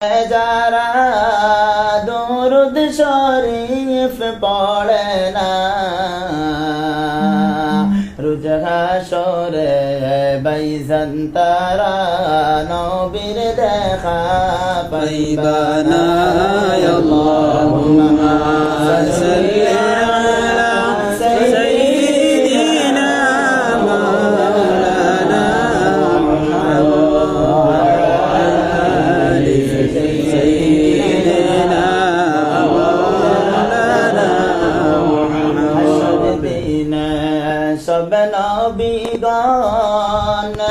যারা দরুদ শরীফ পড়ে না রুজহা সরে বাইজান তারা নবীর দেখা পাইবানা আল্লাহুম্মা সাল্লি সব নবীগণ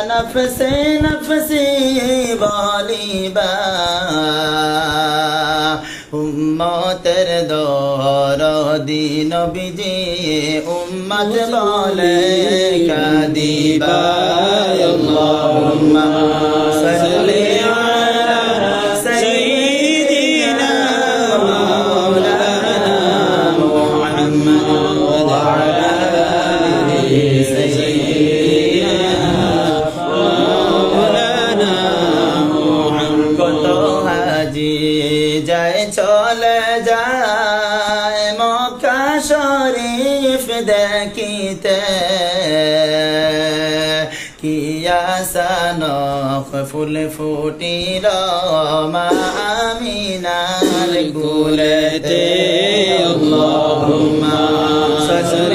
নফসে নফসি বলিবা। উম্মতের দর দিন বিজি উম্মত বলে কাদিবা। আল্লাহুম্মা সাল্লি যায় চলে যায় মক্কা শরীফ দেখিতে। কিয়াসানখ ফুল ফুটিল মা আমিনার কুলেতে আল্লাহুম্মা সাল্লি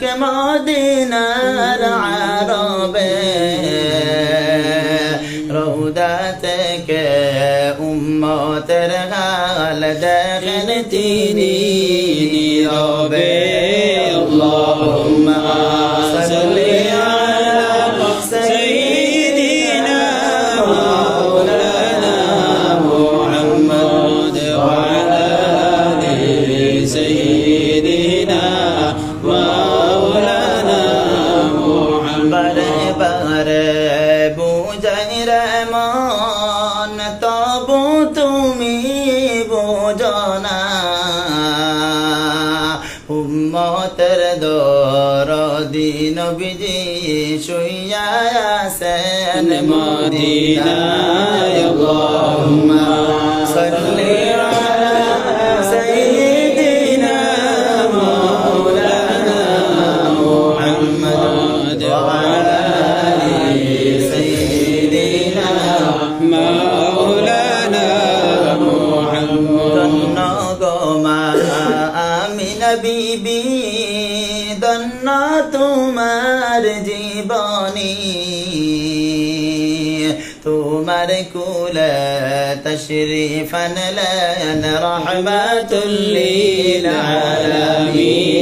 لك مدينة العرب رودتك أمة ترها داخل تيني ربي اللهم মাওলানা মুহাম্মদ বারে বুঝাই রে তবু তুমি বোঝনা উম্মতের দর দিন বিজি শুইয়া আছেন মদিনায়। আমিনা বিবি ধন্য তোমার জীবনী তোমার কুল তশরিফ আনলেন রহমাতুল্লিল আলামিন